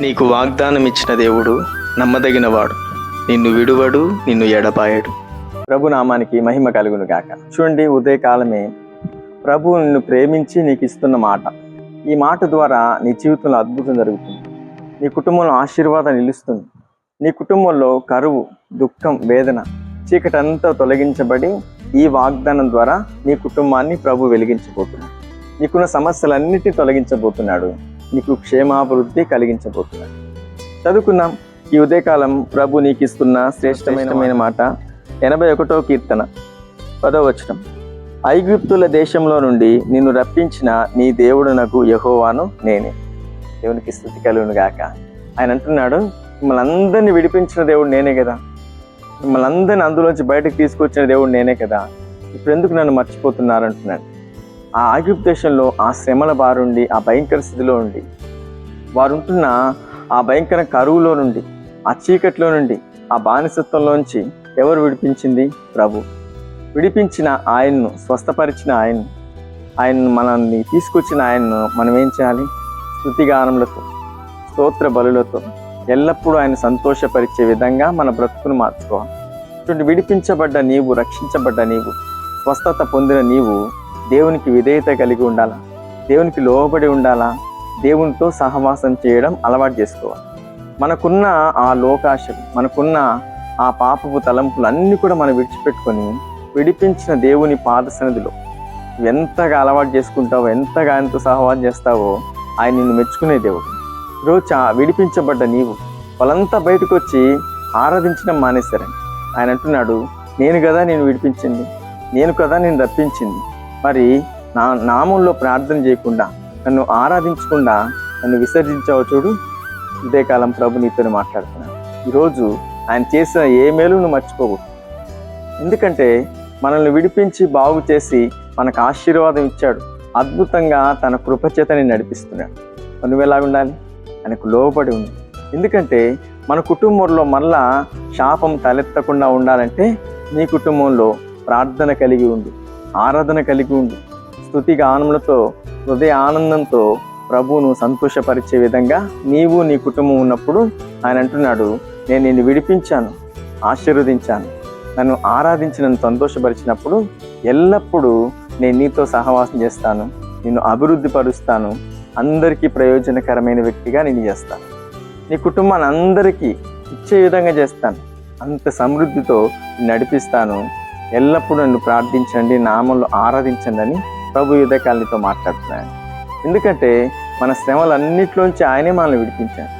నీకు వాగ్దానం ఇచ్చిన దేవుడు నమ్మదగినవాడు. నిన్ను విడువడు నిన్ను ఎడపాయడు ప్రభు నామానికి మహిమ కలుగును గాక. చూడండి ఉదయకాలమే ప్రభు నిన్ను ప్రేమించి నీకు ఇస్తున్న మాట. ఈ మాట ద్వారా నీ జీవితంలో అద్భుతం జరుగుతుంది. నీ కుటుంబంలో ఆశీర్వాదం నిలుస్తుంది. నీ కుటుంబంలో కరువు దుఃఖం వేదన చీకటి అంతా తొలగించబడి ఈ వాగ్దానం ద్వారా నీ కుటుంబాన్ని ప్రభు వెలిగించబోతున్నాడు. నీకున్న సమస్యలన్నిటినీ తొలగించబోతున్నాడు. నీకు క్షేమాభివృద్ధి కలిగించబోతున్నాడు చదువుకున్నాం ఈ ఉదయకాలం ప్రభు నీకు ఇస్తున్న శ్రేష్టమైన మాట. ఎనభై ఒకటో కీర్తన. పదో ఐగుప్తుల దేశంలో నుండి నిన్ను రప్పించిన నీ దేవుడు నాకు యహోవాను నేనే. దేవునికి స్థుతి కలుగును గాక. ఆయన అంటున్నాడు మిమ్మల్ని అందరినీ విడిపించిన దేవుడు నేనే కదా. మిమ్మల్ని అందరిని అందులోంచి బయటకు తీసుకొచ్చిన దేవుడు నేనే కదా. ఇప్పుడు ఎందుకు నన్ను మర్చిపోతున్నారు? అంటున్నాడు. ఆ ఆగిప్ దేశంలో ఆ శ్రమల బారుండి ఆ భయంకర స్థితిలో ఉండి వారు ఉంటున్న ఆ భయంకర కరువులో నుండి ఆ చీకట్లో నుండి ఆ బానిసత్వంలోంచి ఎవరు విడిపించింది? ప్రభు. విడిపించిన ఆయన్ను స్వస్థపరిచిన ఆయన్ను. ఆయన్ను మనల్ని తీసుకొచ్చిన ఆయన్ను మనం ఏం చేయాలి? స్థుతిగానములతో స్తోత్ర బలులతో ఎల్లప్పుడూ ఆయన సంతోషపరిచే విధంగా మన బ్రతుకును మార్చుకోవాలి. ఇటువంటి విడిపించబడ్డ నీవు రక్షించబడ్డ నీవు స్వస్థత పొందిన నీవు దేవునికి విధేయత కలిగి ఉండాలా? దేవునికి లోబడి ఉండాలా? దేవునితో సహవాసం చేయడం అలవాటు చేసుకోవాలి. మనకున్న ఆ లోకాశలు మనకున్న ఆ పాపపు తలంపులు అన్నీ కూడా మనం విడిచిపెట్టుకొని విడిపించిన దేవుని పాద సన్నిధిలో ఎంతగా అలవాటు చేసుకుంటావో ఎంతగా ఆయనతో సహవాసం చేస్తావో ఆయన నిన్ను మెచ్చుకునే దేవుడు. ఈరోజు చా- విడిపించబడ్డ నీవు వాళ్ళంతా బయటకు వచ్చి ఆరాధించడం మానేశారని ఆయన అంటున్నాడు నేను కదా నేను విడిపించింది? నేను కదా నేను రప్పించింది? మరి నా నామంలో ప్రార్థన చేయకుండా నన్ను ఆరాధించకుండా నన్ను విసర్జించావు చూడు. ఇదే కాలం ప్రభు నీతో మాట్లాడుతున్నాను ఈరోజు ఆయన చేసిన ఏ మేలు నువ్వు మర్చిపోకూడదు ఎందుకంటే మనల్ని విడిపించి బాగు చేసి మనకు ఆశీర్వాదం ఇచ్చాడు. అద్భుతంగా తన కృపచేతని నడిపిస్తున్నాడు. నువ్వు ఎలా ఉండాలి? ఆయనకు లోబడి ఉంది ఎందుకంటే మన కుటుంబంలో మళ్ళా శాపం తలెత్తకుండా ఉండాలంటే నీ కుటుంబంలో ప్రార్థన కలిగి ఉంది ఆరాధన కలిగి ఉండు. స్థుతి గానములతో హృదయ ఆనందంతో ప్రభువును సంతోషపరిచే విధంగా నీవు నీ కుటుంబం ఉన్నప్పుడు ఆయన అంటున్నాడు నేను నిన్ను విడిపించాను ఆశీర్వదించాను. నన్ను ఆరాధించి నన్ను సంతోషపరిచినప్పుడు ఎల్లప్పుడూ నేను నీతో సహవాసం చేస్తాను. నిన్ను అభివృద్ధి పరుస్తాను అందరికీ ప్రయోజనకరమైన వ్యక్తిగా నేను చేస్తాను. నీ కుటుంబాన్ని అందరికీ ఇచ్చే విధంగా చేస్తాను. అంత సమృద్ధితో నడిపిస్తాను. ఎల్లప్పుడూ నన్ను ప్రార్థించండి నామంలో ఆరాధించండి అని ప్రభు యుధకాలనితో మాట్లాడుతున్నాను ఎందుకంటే మన శ్రమలన్నింటిలోంచి ఆయనే మనల్ని విడిపించాడు.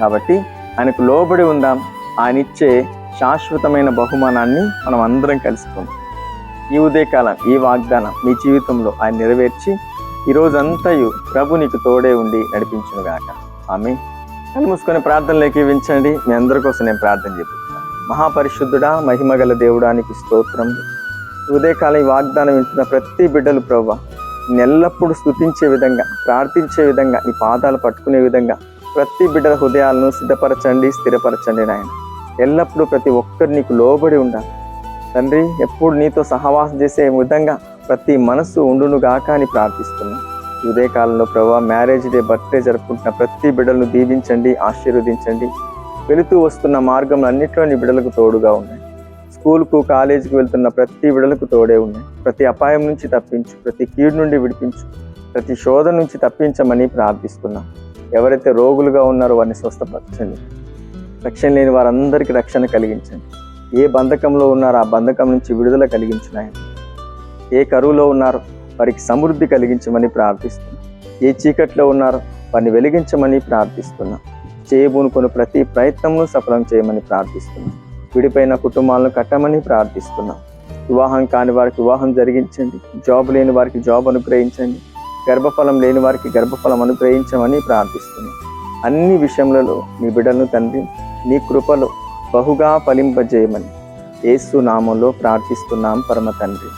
కాబట్టి ఆయనకు లోబడి ఉందాం ఆయన ఇచ్చే శాశ్వతమైన బహుమానాన్ని మనం అందరం కలుసుకుందాం. ఈ ఉదయకాలం ఈ వాగ్దానం మీ జీవితంలో ఆయన నెరవేర్చి ఈ ప్రభు నీకు తోడే ఉండి నడిపించును గాక ఆమె కళ్ళు మూసుకొని ప్రార్థనలోకి వించండి మీ అందరి కోసం నేను ప్రార్థన చేపిస్తున్నాను మహాపరిశుద్ధుడా మహిమగల దేవుడానికి స్తోత్రం. ఉదయకాలం ఈ వాగ్దానం వింటున్న ప్రతి బిడ్డలు ప్రభా ఎల్లప్పుడూ స్థుతించే విధంగా ప్రార్థించే విధంగా నీ పాదాలు పట్టుకునే విధంగా ప్రతి బిడ్డల హృదయాలను సిద్ధపరచండి స్థిరపరచండి నాయన. ఎల్లప్పుడూ ప్రతి ఒక్కరు నీకు లోబడి ఉండాలి. తండ్రి ఎప్పుడు నీతో సహవాసం చేసే విధంగా ప్రతి మనస్సు ఉండును గాక అని ప్రార్థిస్తున్నాను ఉదయకాలంలో ప్రభావ మ్యారేజ్ డే బర్త్డే జరుపుకుంటున్న ప్రతి బిడ్డలను దీవించండి ఆశీర్వదించండి. వెళుతూ వస్తున్న మార్గంలో అన్నింటిలో బిడలకు తోడుగా ఉన్నాయి. స్కూల్కు కాలేజీకి వెళ్తున్న ప్రతి బిడలకు తోడే ఉన్నాయి. ప్రతి అపాయం నుంచి తప్పించు ప్రతి కీడు నుండి విడిపించు ప్రతి శోధ నుంచి తప్పించమని ప్రార్థిస్తున్నాం. ఎవరైతే రోగులుగా ఉన్నారో వారిని స్వస్థపరచండి. రక్షణ లేని వారందరికీ రక్షణ కలిగించండి. ఏ బంధకంలో ఉన్నారో ఆ బంధకం నుంచి విడుదల కలిగించినాయని ఏ కరువులో ఉన్నారో వారికి సమృద్ధి కలిగించమని ప్రార్థిస్తున్నాం. ఏ చీకట్లో ఉన్నారో వారిని వెలిగించమని ప్రార్థిస్తున్నాం. చేయబూనుకొని ప్రతి ప్రయత్నమును సఫలం చేయమని ప్రార్థిస్తున్నాం. విడిపోయిన కుటుంబాలను కట్టమని ప్రార్థిస్తున్నాం. వివాహం కాని వారికి వివాహం జరిగించండి. జాబ్ లేని వారికి జాబ్ అనుగ్రహించండి. గర్భఫలం లేని వారికి గర్భఫలం అనుగ్రహించమని ప్రార్థిస్తున్నాం. అన్ని విషయములలో మీ బిడ్డలను తండ్రి నీ కృపలో బహుగా ఫలింపజేయమని ఏసు నామంలో ప్రార్థిస్తున్నాం పరమ తండ్రి.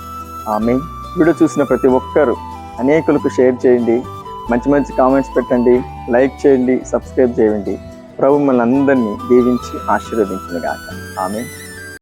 ఆమె వీడియో చూసిన ప్రతి ఒక్కరూ అనేకులకు షేర్ చేయండి. మంచి మంచి కామెంట్స్ పెట్టండి లైక్ చేయండి సబ్స్క్రైబ్ చేయండి. ప్రభు మన అందరినీ దీవించి ఆశీర్వదించిన గాక ఆమె